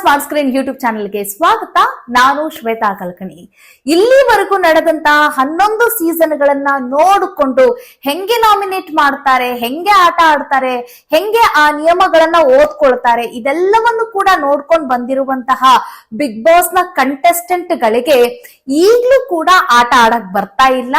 Smart screen YouTube ಚಾನೆಲ್ಗೆ ಸ್ವಾಗತ. ನಾನು ಶ್ವೇತಾ ಕಲ್ಕಣಿ. ಇಲ್ಲಿವರೆಗೂ ನಡೆದಂತ ಹನ್ನೊಂದು ಸೀಸನ್ ಗಳನ್ನ ನೋಡಿಕೊಂಡು ಹೆಂಗೆ ನಾಮಿನೇಟ್ ಮಾಡ್ತಾರೆ, ಹೆಂಗೆ ಆಟ ಆಡ್ತಾರೆ, ಹೆಂಗೆ ಆ ನಿಯಮಗಳನ್ನ ಓದ್ಕೊಳ್ತಾರೆ, ಇದೆಲ್ಲವನ್ನು ಕೂಡ ನೋಡ್ಕೊಂಡು ಬಂದಿರುವಂತಹ ಬಿಗ್ ಬಾಸ್ನ ಕಂಟೆಸ್ಟೆಂಟ್ ಗಳಿಗೆ ಈಗ್ಲೂ ಕೂಡ ಆಟ ಆಡಕ್ ಬರ್ತಾ ಇಲ್ಲ.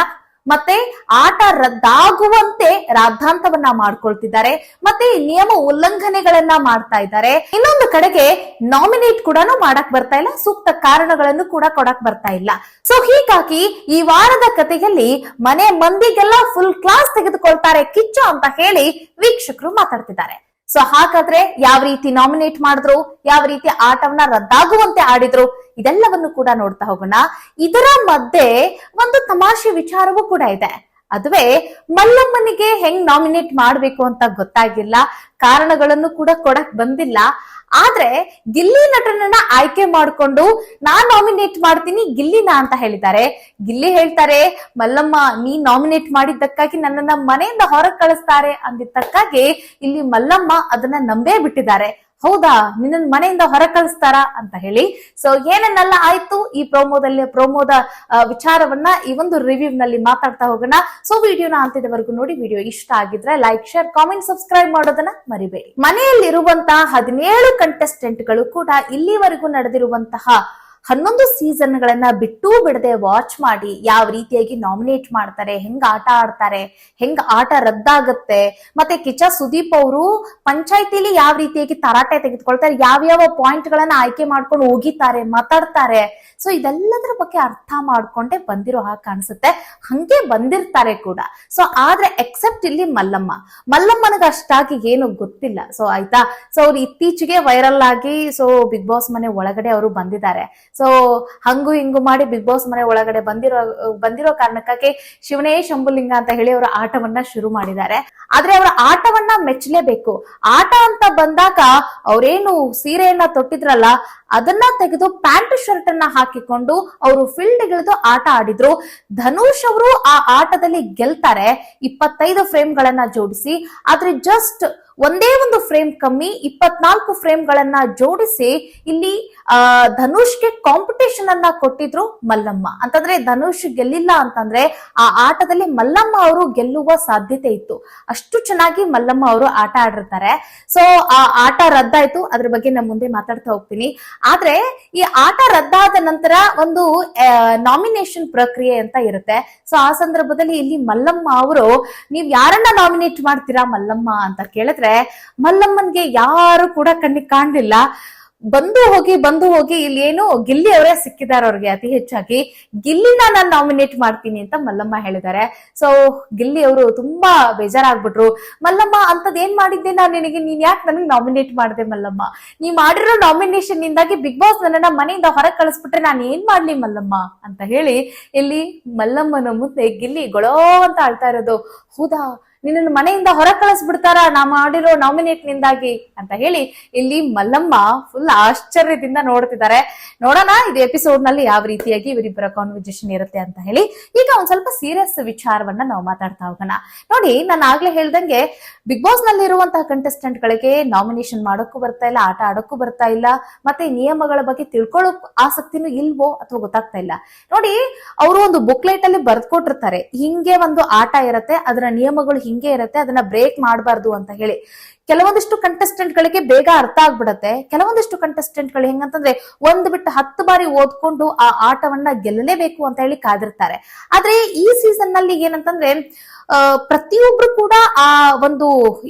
ಮತ್ತೆ ಆಟ ರದ್ದಾಗುವಂತೆ ರಾದ್ಧಾಂತವನ್ನ ಮಾಡ್ಕೊಳ್ತಿದ್ದಾರೆ, ಮತ್ತೆ ನಿಯಮ ಉಲ್ಲಂಘನೆಗಳನ್ನ ಮಾಡ್ತಾ ಇದ್ದಾರೆ. ಇನ್ನೊಂದು ಕಡೆಗೆ ನಾಮಿನೇಟ್ ಕೂಡ ಮಾಡಕ್ ಬರ್ತಾ ಇಲ್ಲ, ಸೂಕ್ತ ಕಾರಣಗಳನ್ನು ಕೂಡ ಕೊಡಕ್ ಬರ್ತಾ ಇಲ್ಲ. ಸೊ ಹೀಗಾಗಿ ಈ ವಾರದ ಕಥೆಯಲ್ಲಿ ಮನೆ ಮಂದಿಗೆಲ್ಲ ಫುಲ್ ಕ್ಲಾಸ್ ತೆಗೆದುಕೊಳ್ತಾರೆ ಕಿಚ್ಚು ಅಂತ ಹೇಳಿ ವೀಕ್ಷಕರು ಮಾತಾಡ್ತಿದ್ದಾರೆ. ಸೊ ಹಾಗಾದ್ರೆ ಯಾವ ರೀತಿ ನಾಮಿನೇಟ್ ಮಾಡಿದ್ರು, ಯಾವ ರೀತಿ ಆಟವನ್ನ ರದ್ದಾಗುವಂತೆ ಆಡಿದ್ರು, ಇದೆಲ್ಲವನ್ನು ಕೂಡ ನೋಡ್ತಾ ಹೋಗೋಣ. ಇದರ ಮಧ್ಯೆ ಒಂದು ತಮಾಷೆ ವಿಚಾರವೂ ಕೂಡ ಇದೆ. ಅದುವೇ ಮಲ್ಲಮ್ಮನಿಗೆ ಹೆಂಗ್ ನಾಮಿನೇಟ್ ಮಾಡ್ಬೇಕು ಅಂತ ಗೊತ್ತಾಗಿಲ್ಲ, ಕಾರಣಗಳನ್ನು ಕೂಡ ಕೊಡಕ್ ಬಂದಿಲ್ಲ. ಆದ್ರೆ ಗಿಲ್ಲಿ ನಟನನ್ನ ಆಯ್ಕೆ ಮಾಡ್ಕೊಂಡು ನಾನ್ ನಾಮಿನೇಟ್ ಮಾಡ್ತೀನಿ ಗಿಲ್ಲಿನ ಅಂತ ಹೇಳಿದ್ದಾರೆ. ಗಿಲ್ಲಿ ಹೇಳ್ತಾರೆ, ಮಲ್ಲಮ್ಮ ನೀ ನಾಮಿನೇಟ್ ಮಾಡಿದ್ದಕ್ಕಾಗಿ ನನ್ನನ್ನ ಮನೆಯಿಂದ ಹೊರಗೆ ಕಳಿಸ್ತಾರೆ ಅಂದಿದ್ದಕ್ಕಾಗಿ ಇಲ್ಲಿ ಮಲ್ಲಮ್ಮ ಅದನ್ನ ನಂಬೇ ಬಿಟ್ಟಿದ್ದಾರೆ. ಹೌದಾ? ನಿನ್ನ ಮನೆಯಿಂದ ಹೊರ ಕಳಿಸ್ತಾರ ಅಂತ ಹೇಳಿ. ಸೊ ಏನನ್ನೆಲ್ಲ ಆಯ್ತು? ಈ ಪ್ರೋಮೋದಲ್ಲಿ ಪ್ರೋಮೋದ ವಿಚಾರವನ್ನ ಈ ಒಂದು ರಿವ್ಯೂ ನಲ್ಲಿ ಮಾತಾಡ್ತಾ ಹೋಗೋಣ. ಸೊ ವಿಡಿಯೋನ ಅಂತಿದವರೆಗೂ ನೋಡಿ, ವಿಡಿಯೋ ಇಷ್ಟ ಆಗಿದ್ರೆ ಲೈಕ್ ಶೇರ್ ಕಾಮೆಂಟ್ ಸಬ್ಸ್ಕ್ರೈಬ್ ಮಾಡೋದನ್ನ ಮರಿಬೇಡಿ. ಮನೆಯಲ್ಲಿರುವಂತಹ ಹದಿನೇಳು ಕಂಟೆಸ್ಟೆಂಟ್ಗಳು ಕೂಡ ಇಲ್ಲಿವರೆಗೂ ನಡೆದಿರುವಂತಹ ಹನ್ನೊಂದು ಸೀಸನ್ ಗಳನ್ನ ಬಿಟ್ಟು ಬಿಡದೆ ವಾಚ್ ಮಾಡಿ ಯಾವ ರೀತಿಯಾಗಿ ನಾಮಿನೇಟ್ ಮಾಡ್ತಾರೆ, ಹೆಂಗ್ ಆಟ ಆಡ್ತಾರೆ, ಹೆಂಗ್ ಆಟ ರದ್ದಾಗುತ್ತೆ, ಮತ್ತೆ ಕಿಚ ಸುದೀಪ್ ಅವರು ಪಂಚಾಯತಿಲಿ ಯಾವ ರೀತಿಯಾಗಿ ತರಾಟೆ ತೆಗೆದುಕೊಳ್ತಾರೆ, ಯಾವ್ಯಾವ ಪಾಯಿಂಟ್ ಗಳನ್ನ ಆಯ್ಕೆ ಮಾಡ್ಕೊಂಡು ಹೋಗಿತಾರೆ ಮಾತಾಡ್ತಾರೆ. ಸೊ ಇದೆಲ್ಲದರ ಬಗ್ಗೆ ಅರ್ಥ ಮಾಡ್ಕೊಂಡೆ ಬಂದಿರೋ ಹಾಗೆ ಕಾಣಿಸುತ್ತೆ. ಹಂಗೆ ಬಂದಿರ್ತಾರೆ ಕೂಡ. ಸೊ ಆದ್ರೆ ಎಕ್ಸೆಪ್ಟ್ ಇಲ್ಲಿ ಮಲ್ಲಮ್ಮ. ಮಲ್ಲಮ್ಮನಿಗೆ ಅಷ್ಟಾಗಿ ಏನು ಗೊತ್ತಿಲ್ಲ. ಸೊ ಆಯ್ತಾ? ಸೊ ಅವ್ರು ಇತ್ತೀಚೆಗೆ ವೈರಲ್ ಆಗಿ ಸೊ ಬಿಗ್ ಬಾಸ್ ಮನೆ ಒಳಗಡೆ ಅವರು ಬಂದಿದ್ದಾರೆ. ಸೊ ಹಂಗು ಹಿಂಗು ಮಾಡಿ ಬಿಗ್ ಬಾಸ್ ಮನೆ ಒಳಗಡೆ ಬಂದಿರೋ ಬಂದಿರೋ ಕಾರಣಕ್ಕಾಗಿ ಶಿವನೇ ಶಂಭುಲಿಂಗ ಅಂತ ಹೇಳಿ ಅವರ ಆಟವನ್ನ ಶುರು ಮಾಡಿದ್ದಾರೆ. ಆದ್ರೆ ಅವರ ಆಟವನ್ನ ಮೆಚ್ಚಲೇಬೇಕು. ಆಟ ಅಂತ ಬಂದಾಗ ಅವ್ರೇನು ಸೀರೆಯನ್ನ ತೊಟ್ಟಿದ್ರಲ್ಲ, ಅದನ್ನ ತೆಗೆದು ಪ್ಯಾಂಟ್ ಶರ್ಟ್ ಅನ್ನ ಹಾಕಿಕೊಂಡು ಅವರು ಫೀಲ್ಡ್ ಗಿಳಿದು ಆಟ ಆಡಿದ್ರು. ಧನುಷ್ ಅವರು ಆ ಆಟದಲ್ಲಿ ಗೆಲ್ತಾರೆ. ಇಪ್ಪತ್ತೈದು ಫ್ರೇಮ್ ಗಳನ್ನ ಜೋಡಿಸಿ. ಆದ್ರೆ ಜಸ್ಟ್ ಒಂದೇ ಒಂದು ಫ್ರೇಮ್ ಕಮ್ಮಿ ಇಪ್ಪತ್ನಾಲ್ಕು ಫ್ರೇಮ್ ಗಳನ್ನ ಜೋಡಿಸಿ ಇಲ್ಲಿ, ಆ, ಧನುಷ್ಗೆ ಕಾಂಪಿಟೇಷನ್ ಅನ್ನ ಕೊಟ್ಟಿದ್ರು ಮಲ್ಲಮ್ಮ. ಅಂತಂದ್ರೆ ಧನುಷ್ ಗೆಲ್ಲಿಲ್ಲ ಅಂತಂದ್ರೆ ಆ ಆಟದಲ್ಲಿ ಮಲ್ಲಮ್ಮ ಅವರು ಗೆಲ್ಲುವ ಸಾಧ್ಯತೆ ಇತ್ತು. ಅಷ್ಟು ಚೆನ್ನಾಗಿ ಮಲ್ಲಮ್ಮ ಅವರು ಆಟ ಆಡಿರ್ತಾರೆ. ಸೊ ಆ ಆಟ ರದ್ದಾಯ್ತು. ಅದ್ರ ಬಗ್ಗೆ ನಾನು ಮುಂದೆ ಮಾತಾಡ್ತಾ ಹೋಗ್ತೀನಿ. ಆದ್ರೆ ಈ ಆಟ ರದ್ದಾದ ನಂತರ ಒಂದು ನಾಮಿನೇಷನ್ ಪ್ರಕ್ರಿಯೆ ಅಂತ ಇರುತ್ತೆ. ಸೊ ಆ ಸಂದರ್ಭದಲ್ಲಿ ಇಲ್ಲಿ ಮಲ್ಲಮ್ಮ ಅವರು, ನೀವ್ ಯಾರನ್ನ ನಾಮಿನೇಟ್ ಮಾಡ್ತೀರಾ ಮಲ್ಲಮ್ಮ? ಅಂತ ಕೇಳಿದ್ರೆ ಮಲ್ಲಮ್ಮನ್ಗೆ ಯಾರು ಕೂಡ ಕಣ್ಣಿಗೆ ಕಾಣ್ಲಿಲ್ಲ. ಬಂದು ಹೋಗಿ ಬಂದು ಹೋಗಿ ಇಲ್ಲಿ ಏನು ಗಿಲ್ಲಿ ಅವರೇ ಸಿಕ್ಕಿದ್ದಾರೆ ಅವ್ರಿಗೆ ಅತಿ ಹೆಚ್ಚಾಗಿ. ಗಿಲ್ಲಿನ ನಾನು ನಾಮಿನೇಟ್ ಮಾಡ್ತೀನಿ ಅಂತ ಮಲ್ಲಮ್ಮ ಹೇಳಿದ್ದಾರೆ. ಸೊ ಗಿಲ್ಲಿ ಅವರು ತುಂಬಾ ಬೇಜಾರಾಗ್ಬಿಟ್ರು. ಮಲ್ಲಮ್ಮ ಅಂತದ್ ಏನ್ ಮಾಡಿದ್ದೆ ನಾನು ನಿನಗೆ? ನೀನ್ ಯಾಕೆ ನನಗೆ ನಾಮಿನೇಟ್ ಮಾಡಿದೆ ಮಲ್ಲಮ್ಮ? ನೀ ಮಾಡಿರೋ ನಾಮಿನೇಷನ್ ನಿಂದಾಗಿ ಬಿಗ್ ಬಾಸ್ ನನ್ನ ಮನೆಯಿಂದ ಹೊರಗೆ ಕಳಿಸ್ಬಿಟ್ರೆ ನಾನು ಏನ್ ಮಾಡ್ಲಿ ಮಲ್ಲಮ್ಮ? ಅಂತ ಹೇಳಿ ಇಲ್ಲಿ ಮಲ್ಲಮ್ಮನ ಮುಂದೆ ಗಿಲ್ಲಿ ಗೊಳೋ ಅಂತ ಆಳ್ತಾ ಇರೋದು. ಹೌದಾ? ನಿನ್ನನ್ನು ಮನೆಯಿಂದ ಹೊರ ಕಳಿಸ್ಬಿಡ್ತಾರ ನಾ ಮಾಡಿರೋ ನಾಮಿನೇಟ್ ನಿಂದಾಗಿ ಅಂತ ಹೇಳಿ ಇಲ್ಲಿ ಮಲ್ಲಮ್ಮ ಫುಲ್ ಆಶ್ಚರ್ಯದಿಂದ ನೋಡ್ತಿದ್ದಾರೆ. ನೋಡೋಣ, ಇದು ಎಪಿಸೋಡ್ನಲ್ಲಿ ಯಾವ ರೀತಿಯಾಗಿ ಇವರಿಬ್ಬರ ಕಾನ್ವರ್ಸೇಷನ್ ಇರುತ್ತೆ ಅಂತ ಹೇಳಿ. ಈಗ ಒಂದ್ ಸ್ವಲ್ಪ ಸೀರಿಯಸ್ ವಿಚಾರವನ್ನ ನಾವು ಮಾತಾಡ್ತಾ ಹೋಗೋಣ. ನೋಡಿ, ನಾನು ಆಗ್ಲೇ ಹೇಳ್ದಂಗೆ ಬಿಗ್ ಬಾಸ್ನಲ್ಲಿ ಇರುವಂತಹ ಕಂಟೆಸ್ಟೆಂಟ್ ಗಳಿಗೆ ನಾಮಿನೇಷನ್ ಮಾಡೋಕ್ಕೂ ಬರ್ತಾ ಇಲ್ಲ, ಆಟ ಆಡೋಕ್ಕೂ ಬರ್ತಾ ಇಲ್ಲ, ಮತ್ತೆ ನಿಯಮಗಳ ಬಗ್ಗೆ ತಿಳ್ಕೊಳ್ಳೋಕ್ ಆಸಕ್ತಿನೂ ಇಲ್ವೋ ಅಥವಾ ಗೊತ್ತಾಗ್ತಾ ಇಲ್ಲ. ನೋಡಿ, ಅವರು ಒಂದು ಬುಕ್ಲೆಟ್ ಅಲ್ಲಿ ಬರ್ದ್ಕೊಟ್ಟಿರ್ತಾರೆ. ಹಿಂಗೆ ಒಂದು ಆಟ ಇರುತ್ತೆ, ಅದರ ನಿಯಮಗಳು ಹಿಂಗೆ ಇರುತ್ತೆ, ಅದನ್ನ ಬ್ರೇಕ್ ಮಾಡಬಾರ್ದು ಅಂತ ಹೇಳಿ. ಕೆಲವೊಂದಿಷ್ಟು ಕಂಟೆಸ್ಟೆಂಟ್ ಗಳಿಗೆ ಬೇಗ ಅರ್ಥ ಆಗ್ಬಿಡತ್ತೆ. ಕೆಲವೊಂದಿಷ್ಟು ಕಂಟೆಸ್ಟೆಂಟ್ಗಳು ಹೆಂಗಂತಂದ್ರೆ ಒಂದ್ ಬಿಟ್ಟು ಹತ್ತು ಬಾರಿ ಓದ್ಕೊಂಡು ಆ ಆಟವನ್ನ ಗೆಲ್ಲಲೇಬೇಕು ಅಂತ ಹೇಳಿ ಕಾದಿರ್ತಾರೆ. ಆದ್ರೆ ಈ ಸೀಸನ್ನಲ್ಲಿ ಏನಂತಂದ್ರೆ ಪ್ರತಿಯೊಬ್ರು ಕೂಡ ಆ ಒಂದು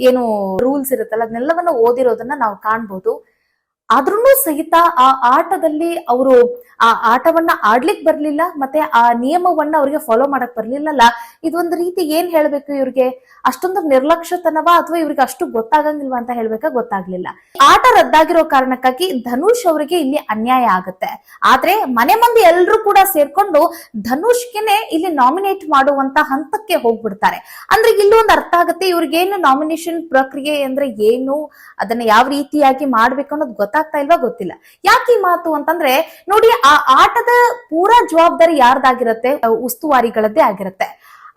ಏನು ರೂಲ್ಸ್ ಇರುತ್ತಲ್ಲ, ಅದನ್ನೆಲ್ಲವನ್ನ ಓದಿರೋದನ್ನ ನಾವು ಕಾಣ್ಬೋದು. ಆದ್ರೂ ಸಹಿತ ಆ ಆಟದಲ್ಲಿ ಅವರು ಆ ಆಟವನ್ನ ಆಡ್ಲಿಕ್ ಬರ್ಲಿಲ್ಲ, ಮತ್ತೆ ಆ ನಿಯಮವನ್ನ ಅವ್ರಿಗೆ ಫಾಲೋ ಮಾಡಕ್ ಬರ್ಲಿಲ್ಲಲ್ಲ ಇದೊಂದು ರೀತಿ ಏನ್ ಹೇಳ್ಬೇಕು ಇವ್ರಿಗೆ? ಅಷ್ಟೊಂದು ನಿರ್ಲಕ್ಷ್ಯತನವ ಅಥವಾ ಇವ್ರಿಗೆ ಅಷ್ಟು ಗೊತ್ತಾಗಂಗಿಲ್ವಾ ಅಂತ ಹೇಳ್ಬೇಕಾ ಗೊತ್ತಾಗ್ಲಿಲ್ಲ. ಆಟ ರದ್ದಾಗಿರೋ ಕಾರಣಕ್ಕಾಗಿ ಧನುಷ್ ಅವರಿಗೆ ಇಲ್ಲಿ ಅನ್ಯಾಯ ಆಗುತ್ತೆ. ಆದ್ರೆ ಮನೆ ಮಂದಿ ಎಲ್ರು ಕೂಡ ಸೇರ್ಕೊಂಡು ಧನುಷ್ಗೆನೆ ಇಲ್ಲಿ ನಾಮಿನೇಟ್ ಮಾಡುವಂತ ಹಂತಕ್ಕೆ ಹೋಗ್ಬಿಡ್ತಾರೆ. ಅಂದ್ರೆ ಇಲ್ಲೊಂದು ಅರ್ಥ ಆಗುತ್ತೆ ಇವ್ರಿಗೇನು ನಾಮಿನೇಷನ್ ಪ್ರಕ್ರಿಯೆ ಅಂದ್ರೆ ಏನು, ಅದನ್ನ ಯಾವ ರೀತಿಯಾಗಿ ಮಾಡ್ಬೇಕು ಅನ್ನೋದು ಗೊತ್ತಾಗ್ತಾ ಇಲ್ವಾ ಗೊತ್ತಿಲ್ಲ. ಯಾಕೆ ಈ ಮಾತು ಅಂತಂದ್ರೆ, ನೋಡಿ ಆ ಆಟದ ಪೂರಾ ಜವಾಬ್ದಾರಿ ಯಾರ್ದಾಗಿರತ್ತೆ? ಉಸ್ತುವಾರಿಗಳದ್ದೇ ಆಗಿರತ್ತೆ.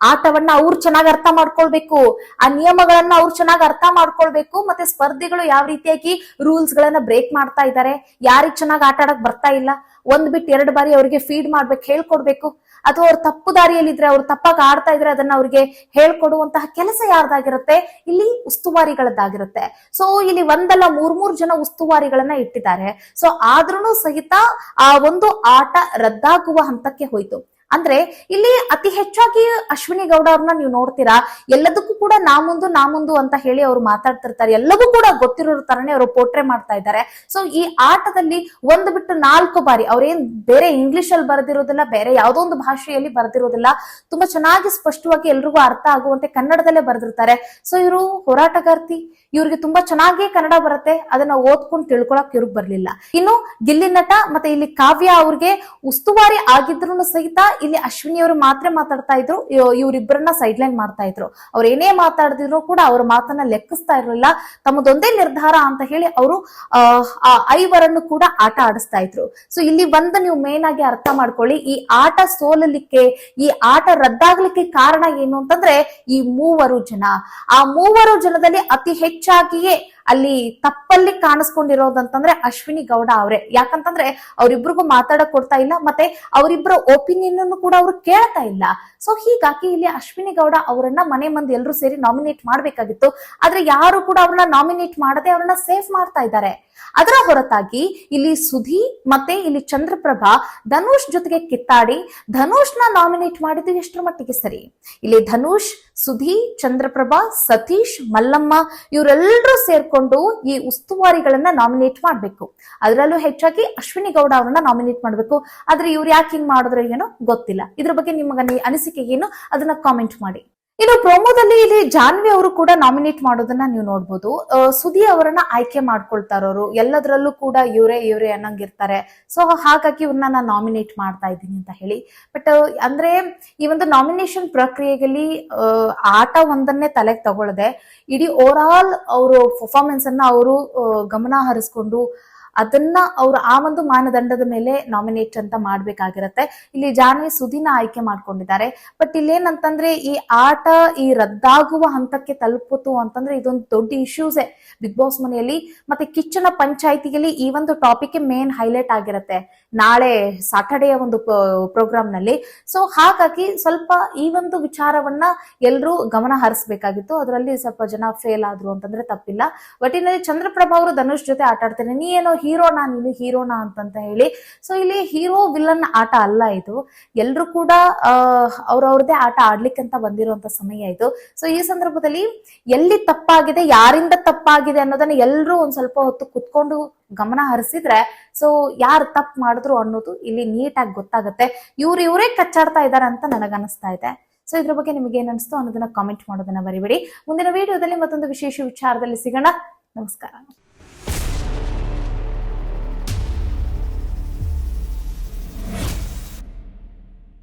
ಆಟವನ್ನ ಅವ್ರು ಚೆನ್ನಾಗಿ ಅರ್ಥ ಮಾಡ್ಕೊಳ್ಬೇಕು. ಆ ನಿಯಮಗಳನ್ನ ಅವ್ರು ಚೆನ್ನಾಗಿ ಅರ್ಥ ಮಾಡ್ಕೊಳ್ಬೇಕು. ಮತ್ತೆ ಸ್ಪರ್ಧಿಗಳು ಯಾವ ರೀತಿಯಾಗಿ ರೂಲ್ಸ್ ಗಳನ್ನ ಬ್ರೇಕ್ ಮಾಡ್ತಾ ಇದ್ದಾರೆ. ಯಾರಿಗ್ ಚೆನ್ನಾಗಿ ಆಟ ಆಡಕ್ ಬರ್ತಾ ಇಲ್ಲ. ಒಂದ್ ಬಿಟ್ಟು ಎರಡು ಬಾರಿ ಅವ್ರಿಗೆ ಫೀಡ್ ಮಾಡ್ಬೇಕು, ಹೇಳ್ಕೊಡ್ಬೇಕು. ಅಥವಾ ಅವ್ರು ತಪ್ಪು ದಾರಿಯಲ್ಲಿದ್ರೆ ಅವ್ರು ತಪ್ಪಾಗಿ ಆಡ್ತಾ ಇದ್ರೆ ಅದನ್ನ ಅವ್ರಿಗೆ ಹೇಳ್ಕೊಡುವಂತಹ ಕೆಲಸ ಯಾರ್ದಾಗಿರುತ್ತೆ? ಇಲ್ಲಿ ಉಸ್ತುವಾರಿಗಳದ್ದಾಗಿರುತ್ತೆ. ಸೊ ಇಲ್ಲಿ ಒಂದಲ್ಲ ಮೂರ್ ಮೂರ್ ಜನ ಉಸ್ತುವಾರಿಗಳನ್ನ ಇಟ್ಟಿದ್ದಾರೆ. ಸೊ ಆದ್ರೂ ಸಹಿತ ಆ ಒಂದು ಆಟ ರದ್ದಾಗುವ ಹಂತಕ್ಕೆ ಹೋಯ್ತು. ಅಂದ್ರೆ ಇಲ್ಲಿ ಅತಿ ಹೆಚ್ಚಾಗಿ ಅಶ್ವಿನಿ ಗೌಡ ಅವ್ರನ್ನ ನೀವು ನೋಡ್ತೀರಾ. ಎಲ್ಲದಕ್ಕೂ ಕೂಡ ನಾ ಮುಂದು ನಾ ಮುಂದು ಅಂತ ಹೇಳಿ ಅವ್ರು ಮಾತಾಡ್ತಿರ್ತಾರೆ. ಎಲ್ಲವೂ ಕೂಡ ಗೊತ್ತಿರೋ ತರನೇ ಅವರು ಪೋಟ್ರೆ ಮಾಡ್ತಾ ಇದ್ದಾರೆ. ಸೊ ಈ ಆಟದಲ್ಲಿ ಒಂದು ಬಿಟ್ಟು ನಾಲ್ಕು ಬಾರಿ, ಅವ್ರೇನ್ ಬೇರೆ ಇಂಗ್ಲಿಷ್ ಅಲ್ಲಿ ಬರೆದಿರೋದಿಲ್ಲ, ಬೇರೆ ಯಾವುದೋ ಒಂದು ಭಾಷೆಯಲ್ಲಿ ಬರೆದಿರೋದಿಲ್ಲ, ತುಂಬಾ ಚೆನ್ನಾಗಿ ಸ್ಪಷ್ಟವಾಗಿ ಎಲ್ರಿಗೂ ಅರ್ಥ ಆಗುವಂತೆ ಕನ್ನಡದಲ್ಲೇ ಬರೆದಿರ್ತಾರೆ. ಸೊ ಇವರು ಹೋರಾಟಗಾರ್ತಿ, ಇವ್ರಿಗೆ ತುಂಬಾ ಚೆನ್ನಾಗಿ ಕನ್ನಡ ಬರುತ್ತೆ, ಅದನ್ನ ಓದ್ಕೊಂಡು ತಿಳ್ಕೊಳಕ್ ಇವ್ರಿಗೆ ಬರ್ಲಿಲ್ಲ. ಇನ್ನು ಗಿಲ್ಲಿ ನಟ ಮತ್ತೆ ಇಲ್ಲಿ ಕಾವ್ಯ ಅವ್ರಿಗೆ ಉಸ್ತುವಾರಿ ಆಗಿದ್ರು ಸಹಿತ ಇಲ್ಲಿ ಅಶ್ವಿನಿ ಅವರು ಮಾತ್ರ ಮಾತಾಡ್ತಾ ಇದ್ರು. ಇವರಿಬ್ಬರನ್ನ ಸೈಡ್ ಲೈನ್ ಮಾಡ್ತಾ ಇದ್ರು. ಅವ್ರು ಏನೇ ಮಾತಾಡಿದ್ರು ಕೂಡ ಅವ್ರ ಮಾತನ್ನ ಲೆಕ್ಕಿಸ್ತಾ ಇರಲಿಲ್ಲ. ತಮ್ಮದೊಂದೇ ನಿರ್ಧಾರ ಅಂತ ಹೇಳಿ ಅವರು, ಆ ಐವರನ್ನು ಕೂಡ ಆಟ ಆಡಿಸ್ತಾ ಇದ್ರು. ಸೊ ಇಲ್ಲಿ ಒಂದು ನೀವು ಮೇನ್ ಆಗಿ ಅರ್ಥ ಮಾಡ್ಕೊಳ್ಳಿ. ಈ ಆಟ ಸೋಲಲಿಕ್ಕೆ, ಈ ಆಟ ರದ್ದಾಗ್ಲಿಕ್ಕೆ ಕಾರಣ ಏನು ಅಂತಂದ್ರೆ ಈ ಮೂವರು ಜನ. ಆ ಮೂವರು ಜನದಲ್ಲಿ ಅತಿ ಹೆಚ್ಚಾಗಿಯೇ ಅಲ್ಲಿ ತಪ್ಪಲ್ಲಿ ಕಾಣಿಸ್ಕೊಂಡಿರೋದಂತಂದ್ರೆ ಅಶ್ವಿನಿ ಗೌಡ ಅವರೇ. ಯಾಕಂತಂದ್ರೆ ಅವರಿಬ್ರಿಗೂ ಮಾತಾಡಕ್ ಕೊಡ್ತಾ ಇಲ್ಲ, ಮತ್ತೆ ಅವರಿಬ್ಬರ ಒಪಿನಿಯನ್ ಅನ್ನು ಕೂಡ ಅವ್ರು ಕೇಳ್ತಾ ಇಲ್ಲ. ಸೊ ಹೀಗಾಗಿ ಇಲ್ಲಿ ಅಶ್ವಿನಿ ಗೌಡ ಅವರನ್ನ ಮನೆ ಮಂದಿ ಎಲ್ಲರೂ ಸೇರಿ ನಾಮಿನೇಟ್ ಮಾಡ್ಬೇಕಾಗಿತ್ತು. ಆದ್ರೆ ಯಾರು ಕೂಡ ಅವ್ರನ್ನ ನಾಮಿನೇಟ್ ಮಾಡದೆ ಅವ್ರನ್ನ ಸೇಫ್ ಮಾಡ್ತಾ ಇದ್ದಾರೆ. ಅದರ ಹೊರತಾಗಿ ಇಲ್ಲಿ ಸುಧಿ ಮತ್ತೆ ಇಲ್ಲಿ ಚಂದ್ರಪ್ರಭಾ ಧನುಷ್ ಜೊತೆಗೆ ಕಿತ್ತಾಡಿ ಧನುಷ್ನ ನಾಮಿನೇಟ್ ಮಾಡಿದ್ದು ಎಷ್ಟರ ಮಟ್ಟಿಗೆ ಸರಿ? ಇಲ್ಲಿ ಧನುಷ್, ಸುಧಿ, ಚಂದ್ರಪ್ರಭಾ, ಸತೀಶ್, ಮಲ್ಲಮ್ಮ ಇವರೆಲ್ಲರೂ ಸೇರ್ಕೊಂಡು ಈ ಉಸ್ತುವಾರಿಗಳನ್ನ ನಾಮಿನೇಟ್ ಮಾಡ್ಬೇಕು. ಅದರಲ್ಲೂ ಹೆಚ್ಚಾಗಿ ಅಶ್ವಿನಿ ಗೌಡ ಅವರನ್ನ ನಾಮಿನೇಟ್ ಮಾಡ್ಬೇಕು. ಆದ್ರೆ ಇವ್ರು ಯಾಕೆ ಹಿಂಗ್ ಮಾಡಿದ್ರೆ ಏನೋ ಗೊತ್ತಿಲ್ಲ. ಇದ್ರ ಬಗ್ಗೆ ನಿಮ್ಗೆ ಅನಿಸಿಕೆ ಏನು? ಅದನ್ನ ಕಾಮೆಂಟ್ ಮಾಡಿ. ಇನ್ನು ಪ್ರೋಮೋದಲ್ಲಿ ಇಲ್ಲಿ ಜಾನ್ವಿ ಅವರು ಕೂಡ ನಾಮಿನೇಟ್ ಮಾಡೋದನ್ನ ನೀವು ನೋಡ್ಬೋದು. ಸುದಿ ಅವರನ್ನ ಆಯ್ಕೆ ಮಾಡ್ಕೊಳ್ತಾರೋರು ಎಲ್ಲದರಲ್ಲೂ ಕೂಡ ಇವರೇ ಇವರೇ ಅನ್ನಂಗಿರ್ತಾರೆ. ಸೊ ಹಾಗಾಗಿ ಇವ್ರನ್ನ ನಾನು ನಾಮಿನೇಟ್ ಮಾಡ್ತಾ ಇದ್ದೀನಿ ಅಂತ ಹೇಳಿ. ಬಟ್ ಅಂದ್ರೆ ಈ ಒಂದು ನಾಮಿನೇಷನ್ ಪ್ರಕ್ರಿಯೆಯಲ್ಲಿ ಆಟ ಒಂದನ್ನೇ ತಲೆಗೆ ತಗೊಳ್ಳದೆ ಇಡೀ ಓವರ್ ಆಲ್ ಅವರು ಪರ್ಫಾರ್ಮೆನ್ಸ್ ಅನ್ನ ಅವರು ಗಮನ ಹರಿಸ್ಕೊಂಡು ಅದನ್ನ ಅವ್ರು ಆ ಒಂದು ಮಾನದಂಡದ ಮೇಲೆ ನಾಮಿನೇಟ್ ಅಂತ ಮಾಡ್ಬೇಕಾಗಿರತ್ತೆ. ಇಲ್ಲಿ ಜಾನ್ವಿ ಸುದಿನ ಆಯ್ಕೆ ಮಾಡ್ಕೊಂಡಿದ್ದಾರೆ. ಬಟ್ ಇಲ್ಲೇನಂತಂದ್ರೆ ಈ ಆಟ ಈ ರದ್ದಾಗುವ ಹಂತಕ್ಕೆ ತಲುಪಿತು ಅಂತಂದ್ರೆ ಇದೊಂದು ದೊಡ್ಡ ಇಶ್ಯೂಸೇ ಬಿಗ್ ಬಾಸ್ ಮನೆಯಲ್ಲಿ ಮತ್ತೆ ಕಿಚ್ಚನ ಪಂಚಾಯಿತಿಯಲ್ಲಿ ಈ ಒಂದು ಟಾಪಿಕ್ ಮೇನ್ ಹೈಲೈಟ್ ಆಗಿರುತ್ತೆ. ನಾಳೆ ಸಾಟರ್ಡೆಯ ಒಂದು ಪ್ರೋಗ್ರಾಮ್ನಲ್ಲಿ. ಸೊ ಹಾಗಾಗಿ ಸ್ವಲ್ಪ ಈ ಒಂದು ವಿಚಾರವನ್ನ ಎಲ್ಲರೂ ಗಮನ ಹರಿಸಬೇಕಾಗಿತ್ತು. ಅದರಲ್ಲಿ ಸ್ವಲ್ಪ ಜನ ಫೇಲ್ ಆದ್ರು ಅಂತಂದ್ರೆ ತಪ್ಪಿಲ್ಲ. ಒಟ್ಟಿನಲ್ಲಿ ಚಂದ್ರಪ್ರಭಾ ಅವರು ಧನುಷ್ ಜೊತೆ ಆಟ ನೀ ಏನೋ ಹೀರೋನಾ ನೀನು ಹೀರೋನಾ ಅಂತಂತ ಹೇಳಿ. ಸೊ ಇಲ್ಲಿ ಹೀರೋ ವಿಲನ್ ಆಟ ಅಲ್ಲ ಇದು. ಎಲ್ರು ಕೂಡ ಅವ್ರವ್ರದೇ ಆಟ ಆಡ್ಲಿಕ್ಕೆ ಅಂತ ಬಂದಿರುವಂತ ಸಮಯ ಇದು. ಸೊ ಈ ಸಂದರ್ಭದಲ್ಲಿ ಎಲ್ಲಿ ತಪ್ಪಾಗಿದೆ, ಯಾರಿಂದ ತಪ್ಪಾಗಿದೆ ಅನ್ನೋದನ್ನ ಎಲ್ರು ಒಂದ್ ಸ್ವಲ್ಪ ಹೊತ್ತು ಕುತ್ಕೊಂಡು ಗಮನ ಹರಿಸಿದ್ರೆ ಸೊ ಯಾರು ತಪ್ಪು ಮಾಡಿದ್ರು ಅನ್ನೋದು ಇಲ್ಲಿ ನೀಟಾಗಿ ಗೊತ್ತಾಗುತ್ತೆ. ಇವ್ರು ಇವರೇ ಕಚ್ಚಾಡ್ತಾ ಇದ್ದಾರೆ ಅಂತ ನನಗನ್ನಿಸ್ತಾ ಇದೆ. ಸೊ ಇದ್ರ ಬಗ್ಗೆ ನಿಮಗೆ ಏನ್ ಅನಿಸ್ತು ಅನ್ನೋದನ್ನ ಕಾಮೆಂಟ್ ಮಾಡೋದನ್ನ ಬರಿಬೇಡಿ ಮುಂದಿನ ವಿಡಿಯೋದಲ್ಲಿ ಮತ್ತೊಂದು ವಿಶೇಷ ವಿಚಾರದಲ್ಲಿ ಸಿಗೋಣ. ನಮಸ್ಕಾರ.